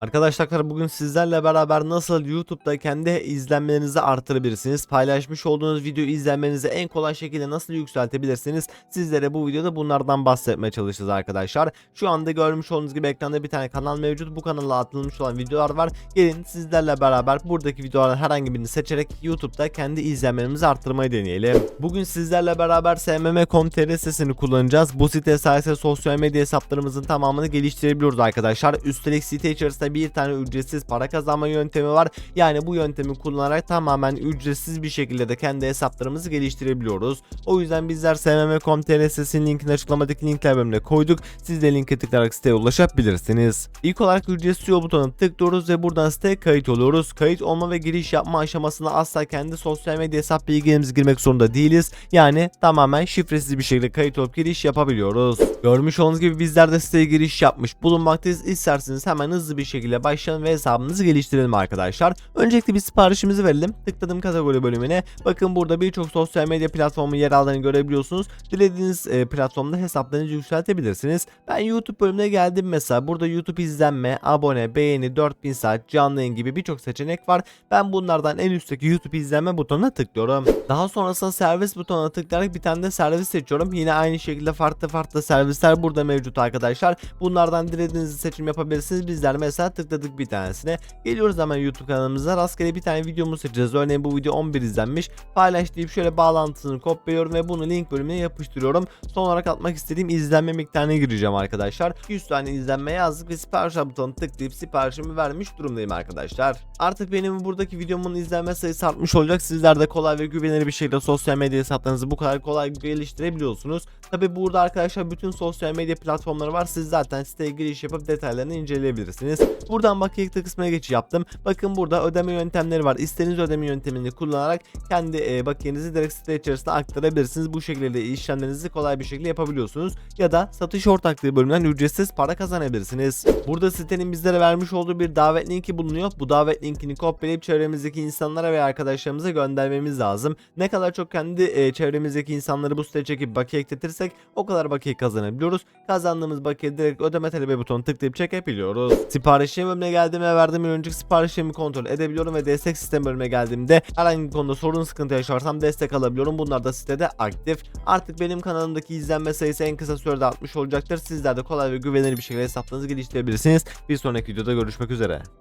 Arkadaşlar bugün sizlerle beraber nasıl YouTube'da kendi izlenmelerinizi artırabilirsiniz, paylaşmış olduğunuz video izlenmenizi en kolay şekilde nasıl yükseltebilirsiniz sizlere bu videoda bunlardan bahsetmeye çalışacağız arkadaşlar. Şu anda görmüş olduğunuz gibi ekranda bir tane kanal mevcut. Bu kanala atılmış olan videolar var. Gelin sizlerle beraber buradaki videolardan herhangi birini seçerek YouTube'da kendi izlenmelerimizi arttırmayı deneyelim. Bugün sizlerle beraber smm.com.tr sitesini kullanacağız. Bu site sayesinde sosyal medya hesaplarımızın tamamını geliştirebiliyoruz arkadaşlar. Üstelik site içerisinde bir tane ücretsiz para kazanma yöntemi var. Yani bu yöntemi kullanarak tamamen ücretsiz bir şekilde de kendi hesaplarımızı geliştirebiliyoruz. O yüzden bizler smm.com.tr sitesinin linkini açıklamadaki linkler bölümüne koyduk. Siz de linke tıklayarak siteye ulaşabilirsiniz. İlk olarak ücretsiz yol butonuna tıklıyoruz ve buradan siteye kayıt oluyoruz. Kayıt olma ve giriş yapma aşamasında asla kendi sosyal medya hesap bilgilerimizi girmek zorunda değiliz. Yani tamamen şifresiz bir şekilde kayıt olup giriş yapabiliyoruz. Görmüş olduğunuz gibi bizler de siteye giriş yapmış bulunmaktayız. İsterseniz hemen hızlı bir şekilde başlayalım ve hesabımızı geliştirelim arkadaşlar. Öncelikle bir siparişimizi verelim. Tıkladım kategori bölümüne. Bakın burada birçok sosyal medya platformu yer aldığını görebiliyorsunuz. Dilediğiniz e, platformda hesaplarınızı yükseltebilirsiniz. Ben YouTube bölümüne geldim mesela. Burada YouTube izlenme, abone, beğeni, 4000 saat, canlı yayın gibi birçok seçenek var. Ben bunlardan en üstteki YouTube izlenme butonuna tıklıyorum. Daha sonrasında servis butonuna tıklayarak bir tane de servis seçiyorum. Yine aynı şekilde farklı farklı servisler burada mevcut arkadaşlar. Bunlardan dilediğiniz seçim yapabilirsiniz. Bizler mesela tıkladık bir tanesine. Geliyoruz hemen YouTube kanalımıza. Rastgele bir tane videomu seçeceğiz. Örneğin bu video 11 izlenmiş. Paylaş deyip şöyle bağlantısını kopyalıyorum ve bunu link bölümüne yapıştırıyorum. Son olarak atmak istediğim izlenme miktarına gireceğim arkadaşlar. 100 tane izlenme yazdık ve sipariş butonuna tıklayıp siparişimi vermiş durumdayım arkadaşlar. Artık benim buradaki videomun izlenme sayısı artmış olacak. Sizler de kolay ve güvenilir bir şekilde sosyal medya hesaplarınızı bu kadar kolay geliştirebiliyorsunuz. Tabi burada arkadaşlar bütün sosyal medya platformları var. Siz zaten siteye giriş yapıp detaylarını inceleyebilirsiniz. Buradan bakiye kısmına geçiş yaptım. Bakın burada ödeme yöntemleri var. İstediğiniz ödeme yöntemini kullanarak kendi e, bakiyenizi direkt site içerisine aktarabilirsiniz. Bu şekilde işlemlerinizi kolay bir şekilde yapabiliyorsunuz. Ya da satış ortaklığı bölümünden ücretsiz para kazanabilirsiniz. Burada sitenin bizlere vermiş olduğu bir davet linki bulunuyor. Bu davet linkini kopyalayıp çevremizdeki insanlara ve arkadaşlarımıza göndermemiz lazım. Ne kadar çok kendi e, çevremizdeki insanları bu siteye çekip bakiye ekletirsek o kadar bakiye kazanabiliyoruz. Kazandığımız bakiye direkt ödeme talebi butonu tıklayıp çekebiliyoruz. Sipariş bölümüne geldiğimde verdiğim önceki siparişlerimi kontrol edebiliyorum ve destek sistem bölümüne geldiğimde herhangi bir konuda sorun sıkıntı yaşarsam destek alabiliyorum. Bunlar da sitede aktif. Artık benim kanalımdaki izlenme sayısı en kısa sürede artmış olacaktır. Sizler de kolay ve güvenilir bir şekilde hesaplarınızı geliştirebilirsiniz. Bir sonraki videoda görüşmek üzere.